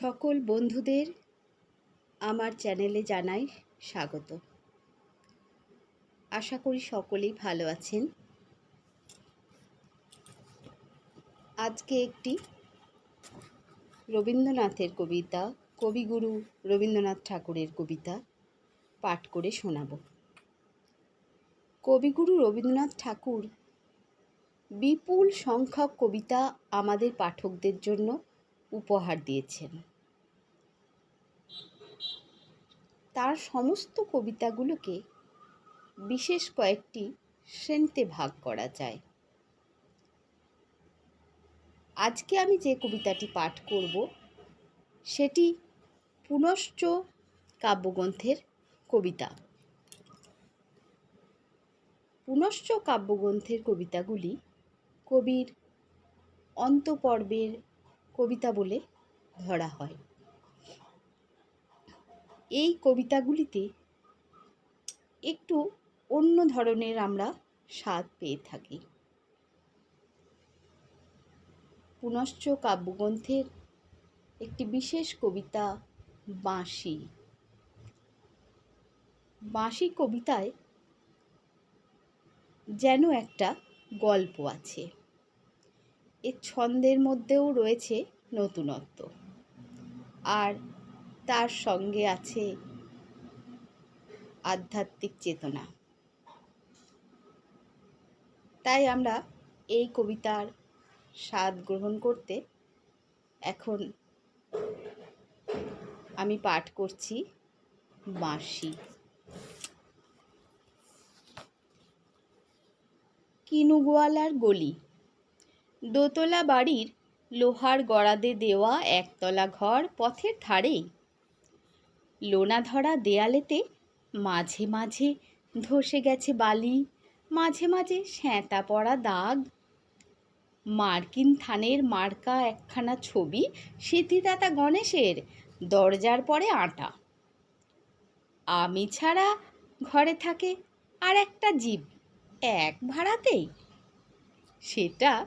সকল বন্ধুদের আমার চ্যানেলে জানাই স্বাগত। আশা করি সকলেই ভালো আছেন। আজকে একটি রবীন্দ্রনাথের কবিতা, কবিগুরু রবীন্দ্রনাথ ঠাকুরের কবিতা পাঠ করে শোনাব। কবিগুরু রবীন্দ্রনাথ ঠাকুর বিপুল সংখ্যক কবিতা আমাদের পাঠকদের জন্য উপহার দিয়েছেন। তার সমস্ত কবিতাগুলোকে বিশেষ কয়েকটি শ্রেণীতে ভাগ করা যায়। আজকে আমি যে কবিতাটি পাঠ করব, সেটি পুনশ্চ কাব্যগ্রন্থের কবিতা। পুনশ্চ কাব্যগ্রন্থের কবিতাগুলি কবির অন্তপর্বের কবিতা বলে ধরা হয়। এই কবিতাগুলিতে একটু অন্য ধরনের আমরা স্বাদ পেয়ে থাকি। পুনশ্চ কাব্যগ্রন্থের একটি বিশেষ কবিতা বাঁশি। বাঁশি কবিতায় যেন একটা গল্প আছে। এর ছন্দের মধ্যেও রয়েছে নতুনত্ব। আর তার সঙ্গে আছে আধ্যাত্মিক চেতনা। তাই আমরা এই কবিতার স্বাদ গ্রহণ করতে এখন আমি পাঠ করছি বাঁশি কিনুগোয়ালার গলি। দোতলা বাড়ির লোহার গড়াদে দেওয়া একতলা ঘর পথের ধারেই। লোনা ধরা দেয়ালেতে মাঝে মাঝে ধসে গেছে বালি, মাঝে মাঝে স্যাঁতা পড়া দাগ। মার্কিন থানের মার্কা একখানা ছবি স্মৃতিদাতা গণেশের দরজার পরে আটা। আমি ছাড়া ঘরে থাকে আর একটা জীব এক ভাড়াতেই। সেটা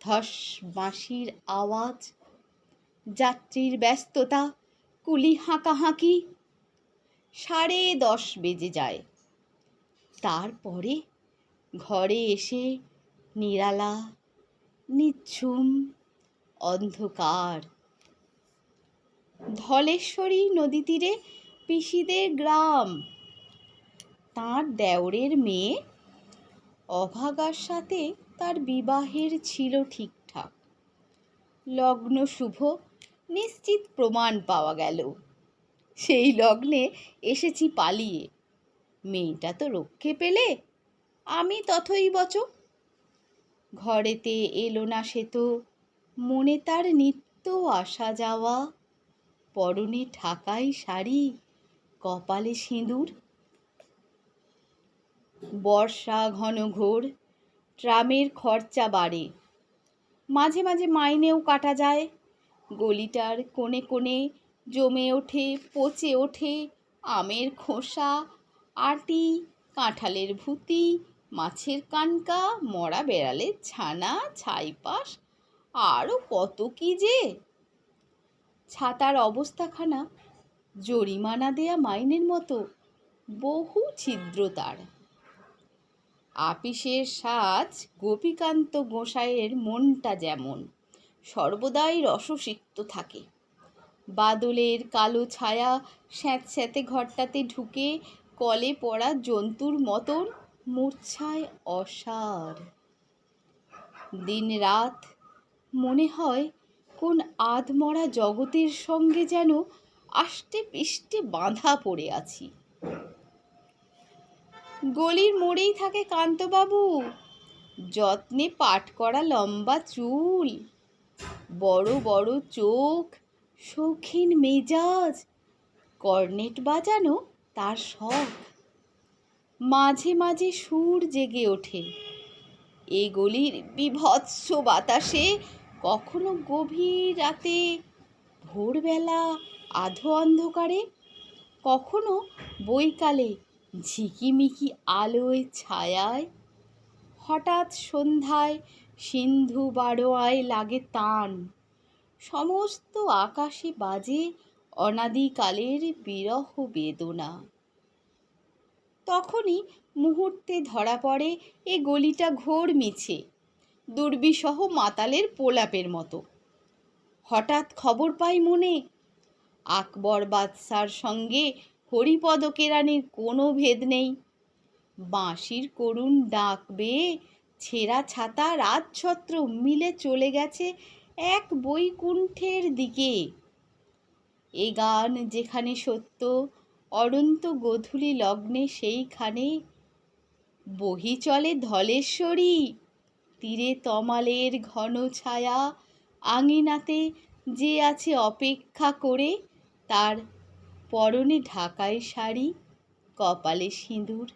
ধস বাঁশির আওয়াজ, যাত্রীর ব্যস্ততা, কুলি হাঁকাহাঁকি, সাড়ে দশ বেজে যায়। তারপরে ঘরে এসে নিরালা নিচ্ছুম অন্ধকার। ধলেশ্বরী নদী তীরে পিসিদের গ্রাম। তাঁর দেওরের মেয়ে অভাগার সাথে তার বিবাহের ছিল ঠিকঠাক। লগ্ন শুভ, নিশ্চিত প্রমাণ পাওয়া গেল। সেই লগ্নে এসেছি পালিয়ে। মেয়েটা তো রক্ষে পেলে, আমি তথই বচ। ঘরেতে এলো না সে তো, মনে তার নিত্য আসা যাওয়া। পরনে ঢাকাই শাড়ি, কপালে সিঁদুর বর্ষা, ঘন ঘোর, ট্রামের খরচা বাড়ে। মাঝে মাঝে মাইনেও কাটা যায়। গলিটার কোণে কোণে জমে ওঠে, পচে ওঠে আমের খোসা, আটি, কাঁঠালের ভুতি, মাছের কানকা, মরা বেড়ালের ছানা, ছাইপাশ আরও কত কি যে। ছাতার অবস্থাখানা জরিমানা দেয়া মাইনের মতো, বহু ছিদ্র তার। আপিসের সাজ গোপীকান্ত গোসাইয়ের মনটা যেমন, সর্বদাই রসসিক্ত থাকে। বাদলের কালো ছায়া স্যাঁতস্যাঁতে ঘরটাতে ঢুকে কলে পড়া জন্তুর মতন মূর্ছায় অসার। দিন রাত মনে হয় কোন আধমরা জগতের সঙ্গে যেন আষ্টে পিষ্টে বাঁধা পড়ে আছি। গলির মোড়েই থাকে কান্তবাবু। যত্নে পাট করা লম্বা চুল, বড় বড় চোখ, শৌখিন মেজাজ, কর্নেট বাজানো তার শখ। মাঝে মাঝে সুর জেগে ওঠে। এ গলির বিভৎস বাতাসে কখনো গভীর রাতে, ভোরবেলা আধো অন্ধকারে, কখনো বৈকালে ঝিকিমিকি আলোয় ছায়ায়, হঠাৎ সন্ধ্যায় সিন্ধু বারোয়ায় লাগে তান। সমস্ত আকাশে বাজে অনাদিকালের বিরহ বেদনা। তখনই মুহূর্তে ধরা পড়ে এ গলিটা ঘোর মিছে দুর্বিসহ মাতালের পোলাপের মতো। হঠাৎ খবর পাই মনে, আকবর বাদশার সঙ্গে হরিপদ কেরানির কোনো ভেদ নেই। বাঁশির করুণ ডাক বেয়ে ছেঁড়া ছাতা রাজছত্র মিলে চলে গেছে এক বৈকুণ্ঠের দিকে। এ গান যেখানে সত্য, অনন্ত গধূলি লগ্নে সেইখানে। বহি চলে ধলেশ্বরী, তীরে তমালের ঘন ছায়া, আঙিনাতে যে আছে অপেক্ষা করে, তার পরনে ঢাকায় শাড়ি কপালে সিঁদুর